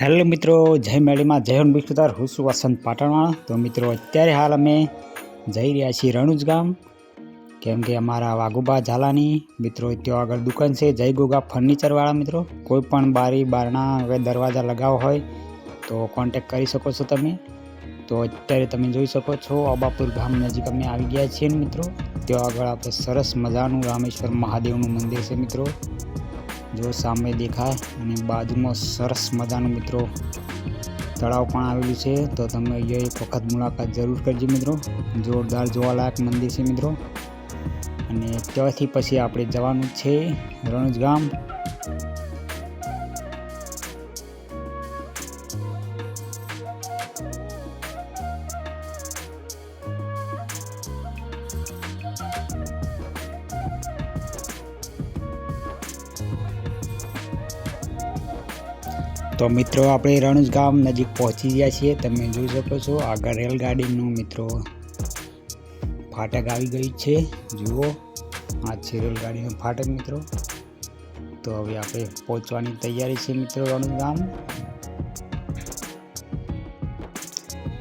Hello મિત્રો, જય મેળીમાં જય વિષ્ણુતાર હું છું વસંત પાટણવાળા. તો મિત્રો, અત્યારે હાલ અમે જઈ રહ્યા છીએ રણુજ ગામ. કેમ કે અમારા વાઘુબા ઝાલાની મિત્રો ત્યાં આગળ દુકાન છે, જય ગોગા ફર્નિચરવાળા મિત્રો. કોઈ પણ બારી, બારણા હવે દરવાજા લગાવો હોય તો કોન્ટેક કરી શકો છો તમે. તો અત્યારે તમે જોઈ શકો છો, અબાપુર ગામ નજીક અમે આવી ગયા છીએ મિત્રો. ત્યાં આગળ આપણે સરસ મજાનું રામેશ્વર મહાદેવનું મંદિર છે મિત્રો. જો સામે દેખાય અને બાજુમાં સરસ મજાનું મિત્રો તળાવ પણ આવેલું છે, તો તમે અહીંયા એક વખત મુલાકાત જરૂર કરજો મિત્રો. જોરદાર જોવાલાયક મંદિર છે મિત્રો. અને ત્યાંથી પછી આપણે જવાનું છે રણજ ગામ. તો મિત્રો, આપણે રણુજ ગામ નજીક પહોંચી ગયા છીએ. તમે જોઈ શકો છો, આગળ રેલગાડીનું મિત્રો ફાટક આવી ગયું છે. જુઓ, આ છે રેલગાડીનું ફાટક મિત્રો. તો હવે આપણે પહોંચવાની તૈયારી છે મિત્રો રણુજ ગામ.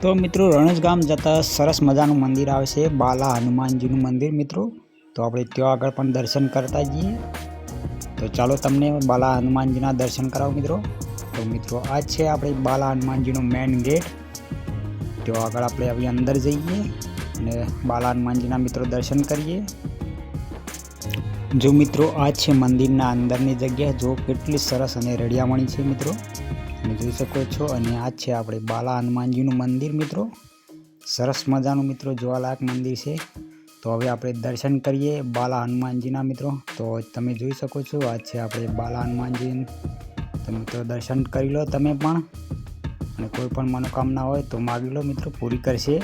તો મિત્રો, રણુજ ગામ જતાં સરસ મજાનું મંદિર આવે છે, બાલા હનુમાનજીનું મંદિર મિત્રો. તો આપણે ત્યાં આગળ પણ દર્શન કરતા જઈએ. તો ચાલો તમને બાલા હનુમાનજીના દર્શન કરાવો મિત્રો. તો મિત્રો, આ છે આપણે બાલા હનુમાનજીનો મેઇન ગેટ તો આગળ આપણે હવે અંદર જઈએ અને બાલા હનુમાનજીના મિત્રો દર્શન કરીએ. જો મિત્રો, આ છે મંદિરના અંદરની જગ્યા. જો કેટલી સરસ અને રળિયામણી છે મિત્રો. તમે જોઈ શકો છો અને આ છે આપણે બાલા હનુમાનજીનું મંદિર મિત્રો. સરસ મજાનું મિત્રો જોવાલાયક મંદિર છે. તો હવે આપણે દર્શન કરીએ બાલા હનુમાનજીના મિત્રો. તો તમે જોઈ શકો છો, આ છે આપણે બાલા હનુમાનજી તો મિત્રો દર્શન કરી લો તમે પણ. અને કોઈ પણ મનોકામના હોય તો માગી લો મિત્રો, પૂરી કરશે.